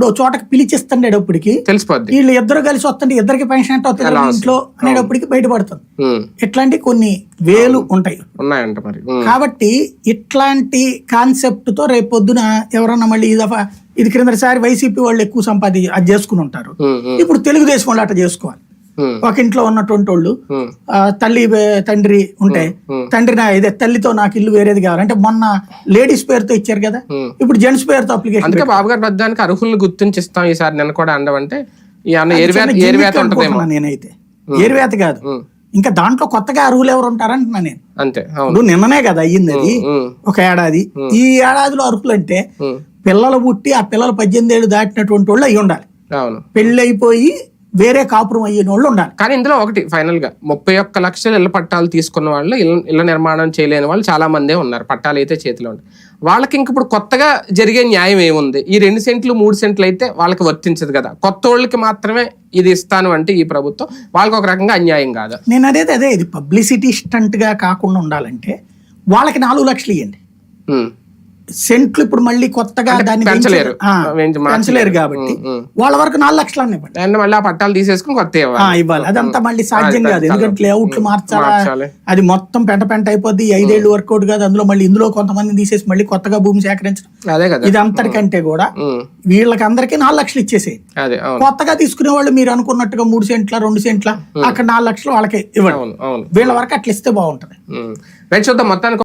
ఇప్పుడు చోటకి పిలిచిస్తుండేటప్పటికి తెలిసిపోద్ది. వీళ్ళు ఇద్దరు కలిసి వస్తుంటే ఇద్దరికి పెన్షన్ ఎలా కదా ఇంట్లో అనేటప్పటికి బయటపడుతుంది. ఇట్లాంటి కొన్ని వేలు ఉంటాయి. ఉన్నాయంట మరి. కాబట్టి ఇట్లాంటి కాన్సెప్ట్తో రేపు పొద్దున ఎవరన్నా మళ్ళీ ఈ దఫా ఇది క్రిందసారి వైసీపీ వాళ్ళు ఎక్కువ సంపాది అది చేసుకుని ఉంటారు. ఇప్పుడు తెలుగుదేశం వాళ్ళు అట్లా చేసుకోవాలి. ఒక ఇంట్లో ఉన్నటువంటి వాళ్ళు తల్లి తండ్రి ఉంటే తండ్రి నా ఇదే తల్లితో నాకు ఇల్లు వేరేది కావాలి. అంటే మొన్న లేడీస్ పేరుతో ఇచ్చారు కదా. ఇప్పుడు జెంట్స్ పేరుతో అప్లికేషన్ అందుకే బాబు గారి పద్దానికి అర్హులను గుర్తించిస్తాం ఈసారి నిన్న కూడా అండవంటే నేనైతే. ఏరువేత కాదు. ఇంకా దాంట్లో కొత్తగా అర్హులు ఎవరు ఉంటారంటున్నా నేను. అంతే ఇప్పుడు నిన్ననే కదా అయ్యింది అది ఒక ఏడాది. ఈ ఏడాదిలో అర్హులు అంటే పిల్లలు పుట్టి ఆ పిల్లలు పద్దెనిమిది ఏళ్ళు దాటినటువంటి వాళ్ళు అయ్యి ఉండాలి పెళ్ళి అయిపోయి వేరే కాపురం అయ్యిన వాళ్ళు ఉండాలి. కానీ ఇందులో ఒకటి ఫైనల్గా ముప్పై ఒక్క లక్షల ఇళ్ళ పట్టాలు తీసుకున్న వాళ్ళు ఇళ్ళ ఇళ్ళ నిర్మాణం చేయలేని వాళ్ళు చాలా మందే ఉన్నారు పట్టాలు అయితే చేతిలో ఉంటాయి వాళ్ళకి ఇంక ఇప్పుడు కొత్తగా జరిగే న్యాయం ఏముంది? ఈ రెండు సెంట్లు మూడు సెంట్లు అయితే వాళ్ళకి వర్తించదు కదా. కొత్త వాళ్ళకి మాత్రమే ఇది ఇస్తాను అంటే ఈ ప్రభుత్వం వాళ్ళకి ఒక రకంగా అన్యాయం కాదు. నేను అనేది అదే ఇది పబ్లిసిటీ స్టంట్గా కాకుండా ఉండాలంటే వాళ్ళకి నాలుగు లక్షలు ఇవ్వండి సెంట్లు ఇప్పుడు మళ్ళీ కొత్తగా దాన్ని పెంచలేరు. పెంచలేరు. కాబట్టి. వాళ్ళ వరకు నాలుగు లక్షలు దాన్ని మళ్ళీ ఆ పట్టాలు తీసేసుకుని కొత్త ఇవ్వాలి. అదంతా మళ్ళీ సాధ్యం కాదు. ఎందుకంటే లేఅవుట్లు మార్చాలా. అది మొత్తం పెంట పెంట అయిపోద్ది. ఐదేళ్ళు వర్కౌట్ కాదు. అందులో మళ్ళీ ఇందులో కొంతమంది తీసేసి మళ్ళీ కొత్తగా భూమి సేకరించడం. అదే కదా. ఇది అంతటికంటే కూడా వీళ్ళకి అందరికీ నాలుగు లక్షలు అవును. కొత్తగా తీసుకునే వాళ్ళు మీరు అనుకున్నట్టుగా మూడు సెంట్ల రెండు సెంట్ల అక్కడ నాలుగు లక్షలు వాళ్ళకి ఇవ్వండి. వీళ్ళ వరకు అట్లా ఇస్తే బాగుంటది. రైట్ చూద్దాం. మొత్తానికి